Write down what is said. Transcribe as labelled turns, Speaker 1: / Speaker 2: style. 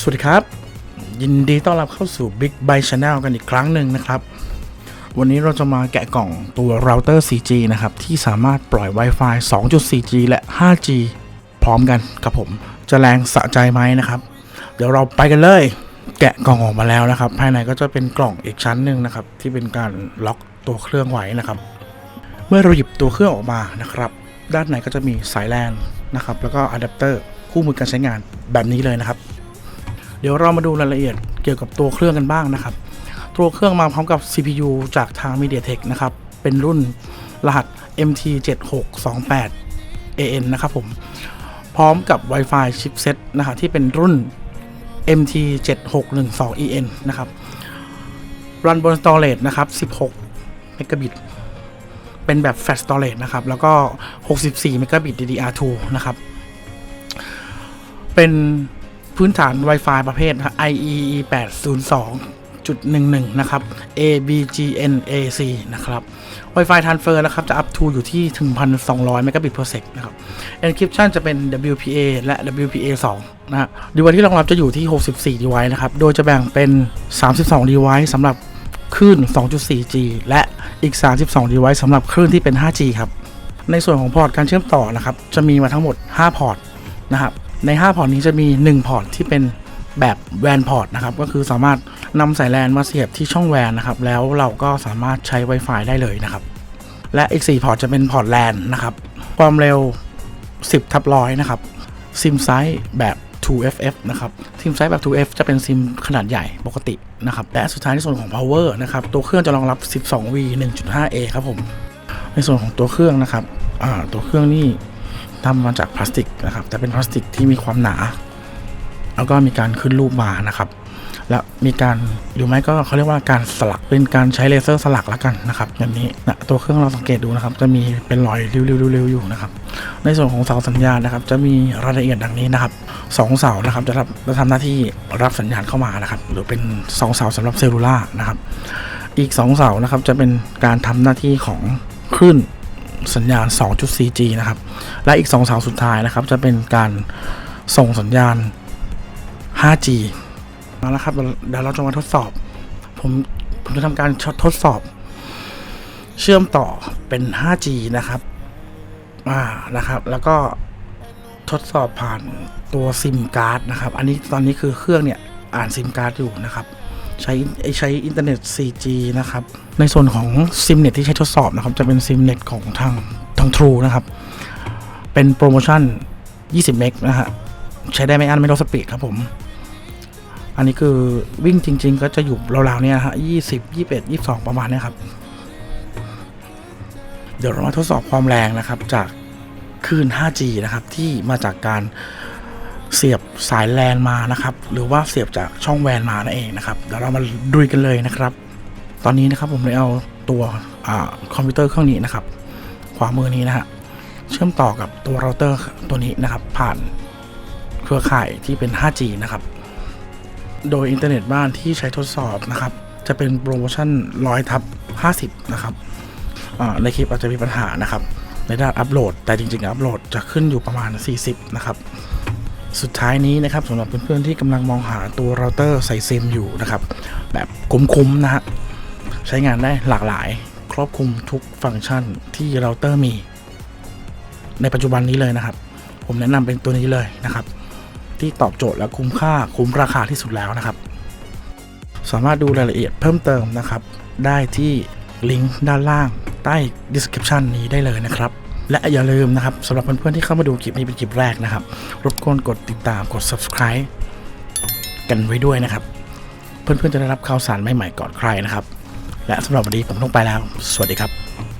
Speaker 1: สวัสดีครับ ยินดีต้อนรับเข้าสู่ Big b y Channel กันอีกครั้งหนึ่งนะครับ วันนี้เราจะมาแกะกล่องตัวเราเตอร์ 4G นะครับ ที่สามารถปล่อย Wi-Fi 2.4G และ 5G พร้อมกันครับผม จะแรงสะใจไหมนะครับ เดี๋ยวเราไปกันเลย แกะกล่องออกมาแล้วนะครับ ภายในก็จะเป็นกล่องอีกชั้นหนึ่งนะครับ ที่เป็นการล็อกตัวเครื่องไว้นะครับ เมื่อเราหยิบตัวเครื่องออกมานะครับ ด้านในก็จะมีสายแลนนะครับ แล้วก็อะแดปเตอร์คู่มือการใช้งานแบบนี้เลยนะครับ เดี๋ยวเรามาดูรายละเอียดเกี่ยวกับตัวเครื่องกันบ้างนะครับ ตัวเครื่องมาพร้อมกับ CPU จากทาง MediaTek นะครับ เป็นรุ่นรหัส MT7628 AN นะครับผม พร้อมกับ Wi-Fi chipset นะครับที่เป็นรุ่น MT7612EN นะครับ รันบน storage นะครับ 16 เมกะบิต เป็นแบบ flash storage นะครับ แล้วก็ 64 เมกะบิต DDR2 นะครับ เป็น พื้นฐาน Wi-Fi ประเภทครับ IEEE 802.11 นะครับ ABGNAC นะครับ Wi-Fi transfer นะครับ จะ up to อยู่ที่ถึง1,200 megabit per sec นะครับ encryption จะเป็น WPA และ WPA 2 นะฮะ device ที่รองรับจะอยู่ที่ 64 device นะครับ โดยจะแบ่งเป็น 32 device สำหรับคลื่น 2.4G และอีก 32 device สำหรับคลื่นที่เป็น 5G ครับ ในส่วนของพอร์ตการเชื่อมต่อนะครับ จะมีมาทั้งหมด 5 พอร์ตนะครับ ใน 5 พอร์ตนี้จะมี 1 พอร์ตที่เป็นแบบแวนพอร์ตนะครับ ก็คือสามารถนำสายแลนมาเสียบที่ช่องแวนนะครับ แล้วเราก็สามารถใช้ Wi-Fi ได้เลยนะครับ และอีก 4 พอร์ตจะเป็นพอร์ตแลนนะครับ ความเร็ว 10ทับร้อยนะครับ ซิมไซส์แบบ 2FF นะครับ ซิมไซส์แบบ 2F จะเป็นซิมขนาดใหญ่ปกตินะครับ และสุดท้ายในส่วนของ power นะครับ ตัวเครื่องจะรองรับ 12V 1.5A ครับผม ในส่วนของตัวเครื่องนะครับ ตัวเครื่องนี่ ทำมาจากพลาสติกนะครับ แต่เป็นพลาสติกที่มีความหนา แล้วก็มีการขึ้นรูปมานะครับ และมีการหรือไม่ก็เขาเรียกว่าการสลักเป็นการใช้เลเซอร์สลักแล้วกันนะครับแบบนี้นะตัวเครื่องเราสังเกตดูนะครับ จะมีเป็นรอยริ้วๆๆๆอยู่นะครับ ในส่วนของเสาสัญญาณนะครับ จะมีรายละเอียดดังนี้นะครับสองเสานะครับจะรับจะทำหน้าที่รับสัญญาณเข้ามานะครับ หรือเป็นสองเสาสำหรับเซลลูล่านะครับ อีก2เสานะครับจะเป็นการทำหน้าที่ของคลื่น สัญญาณ 2.4G นะครับ และอีก 2 เสาสุดท้ายนะครับ จะเป็นการส่งสัญญาณ 5G มาแล้วครับเดี๋ยวเราจะมาทดสอบ ผมผมจะทำการทดสอบ เชื่อมต่อเป็น 5G นะครับอ่านะครับ แล้วก็ทดสอบผ่านตัวซิมการ์ดนะครับ อันนี้ตอนนี้คือเครื่องเนี่ยอ่านซิมการ์ดอยู่นะครับ ใช้ใช้อินเทอร์เน็ต 4G นะครับ ในส่วนของซิมเน็ตที่ใช้ทดสอบนะครับ จะเป็นซิมเน็ตของทางทาง True นะครับ เป็นโปรโมชั่น 20 เมกนะฮะ ใช้ได้ไม่อั้นไม่ลดสปีดครับผม อันนี้คือวิ่งจริง ๆ ก็จะอยู่ราวๆเนี่ยฮะ20 21 22 ประมาณเนี้ยครับ เดี๋ยวเรามาทดสอบความแรงนะครับจากคลื่น 5G นะครับ ที่มาจากการ เสียบสายแลนมานะครับ หรือว่าเสียบจากช่องแวนมานั่นเองนะครับเดี๋ยวเรามาดุยกันเลยนะครับ ตอนนี้นะครับผมได้เอาตัวอคอมพิวเตอร์เครื่องนี้นะครับ ขวามือนี้นะฮะเชื่อมต่อกับตัวเราเตอร์ตัวนี้นะครับ ผ่านเครือข่ายที่เป็น 5G นะครับ โดยอินเทอร์เน็ตบ้านที่ใช้ทดสอบนะครับ จะเป็นโปรโมชั่น100ทับ50 นะครับในคลิปอาจจะมีปัญหานะครับ ในด้านอัปโหลด แต่จริงๆอัปโหลดจะขึ้นอยู่ประมาณ 40 นะครับ สุดท้ายนี้นะครับสำหรับเพื่อนๆที่กำลังมองหาตัวเราเตอร์ใส่ซิมอยู่นะครับ แบบคุ้มๆนะฮะใช้งานได้หลากหลาย ครอบคลุมทุกฟังก์ชันที่เราเตอร์มี ในปัจจุบันนี้เลยนะครับ ผมแนะนำเป็นตัวนี้เลยนะครับ ที่ตอบโจทย์และคุ้มค่าคุ้มราคาที่สุดแล้วนะครับ สามารถดูรายละเอียดเพิ่มเติมนะครับ ได้ที่ลิงก์ด้านล่างใต้ description นี้ได้เลยนะครับ และอย่าลืมนะครับสำหรับเพื่อนๆที่เข้ามาดูคลิปนี้เป็นคลิปแรกนะครับ รบกวนกดติดตามกด subscribe กันไว้ด้วยนะครับ เพื่อนๆจะได้รับข่าวสารใหม่ๆก่อนใครนะครับ และสำหรับวันนี้ผมต้องไปแล้ว สวัสดีครับ